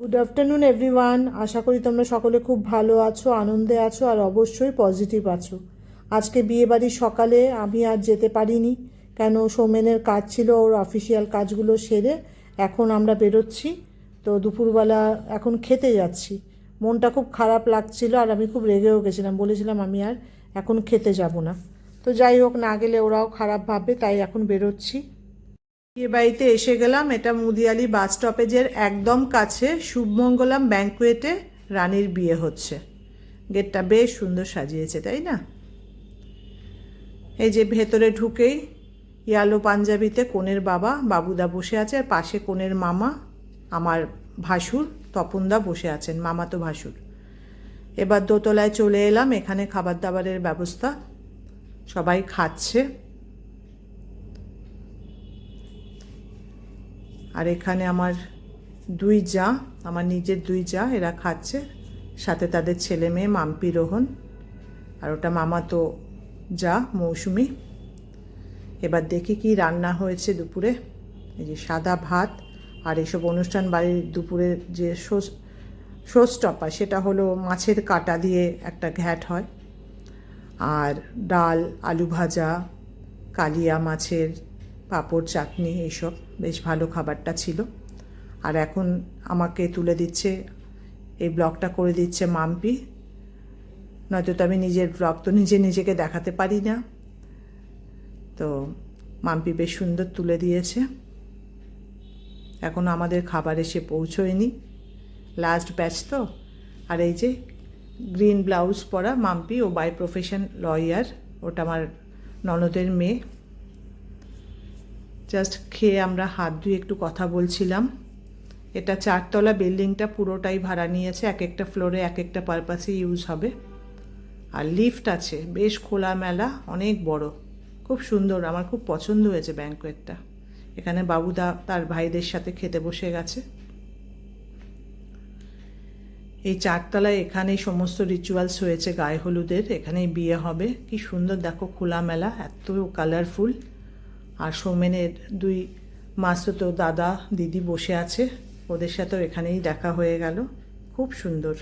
Good afternoon everyone আশা করি তোমরা সকলে খুব ভালো আছো, আনন্দে আছো, আর অবশ্যই পজিটিভ আছো। আজকে বিয়েবাড়ির সকালে আমি আর যেতে পারিনি, কেন সৌমেনের কাজ ছিল, ওর অফিসিয়াল কাজগুলো সেরে এখন আমরা বেরোচ্ছি। তো দুপুরবেলা এখন খেতে যাচ্ছি। মনটা খুব খারাপ লাগছিল, আর আমি খুব রেগেও গেছিলাম। বলেছিলাম আমি আর এখন খেতে যাব না। তো যাই হোক, না গেলে ওরাও খারাপ ভাববে, তাই এখন বেরোচ্ছি। বিয়ে বাড়িতে এসে গেলাম, এটা মুদিয়ালি বাস স্টপেজের একদম কাছে, শুভমঙ্গলাম ব্যাঙ্কুয়েটে রানীর বিয়ে হচ্ছে। গেটটা বেশ সুন্দর সাজিয়েছে, তাই না? এই যে ভেতরে ঢুকেই ইয়ালো পাঞ্জাবিতে কোণের বাবা, বাবুদা বসে আছে, আর পাশে কোণের মামা, আমার ভাসুর, তপনদা বসে আছেন, মামা তো ভাসুর। এবার দোতলায় চলে এলাম, এখানে খাবার দাবারের ব্যবস্থা, সবাই খাচ্ছে। আর এখানে আমার দুই যা, আমার নিজের দুই যা, এরা খাচ্ছে। সাথে তাদের ছেলে মেয়ে, মাম্পি, রোহন। আর ওটা মামা তো যা, মৌসুমি। এবার দেখি কি রান্না হয়েছে দুপুরে। এই যে সাদা ভাত আর এসব অনুষ্ঠান বাড়ির দুপুরের যে শোস্টপা সেটা হলো মাছের কাটা দিয়ে একটা ঘ্যাট হয়। আর ডাল, আলু ভাজা, কালিয়া মাছের পাঁপড়, চাটনি এইসব, বেশ ভালো খাবারটা ছিল। আর এখন আমাকে তুলে দিচ্ছে, এই ব্লগটা করে দিচ্ছে মাম্পি। নয়তো তো আমি নিজের ব্লগ তো নিজে নিজেকে দেখাতে পারি না। তো মাম্পি বেশ সুন্দর তুলে দিয়েছে। এখন আমাদের খাবার এসে পৌঁছোয়নি। লাস্ট ব্যাচ তো। আর এই যে গ্রিন ব্লাউজ পরা মাম্পি, ও বাই প্রফেশন লয়ার ওটা আমার ননদের মেয়ে। জাস্ট খেয়ে আমরা হাত ধুয়ে একটু কথা বলছিলাম। এটা চারতলা বিল্ডিংটা পুরোটাই ভাড়া নিয়েছে এক একটা ফ্লোরে এক একটা পারপাসে ইউজ হবে। আর লিফট আছে, বেশ খোলামেলা, অনেক বড়। খুব সুন্দর, আমার খুব পছন্দ হয়েছে ব্যাঙ্কোয়েটটা এখানে বাবুদা তার ভাইদের সাথে খেতে বসে গেছে। এই চারতলায় এখানেই সমস্ত রিচুয়ালস হয়েছে গায়ে হলুদের, এখানেই বিয়ে হবে। কি সুন্দর, দেখো খোলামেলা, এত কালারফুল আর সৌমেনের দুই মাসতো দাদা, দিদি বসে আছে। ওদের সাথেও এখানেই দেখা হয়ে গেল। খুব সুন্দর।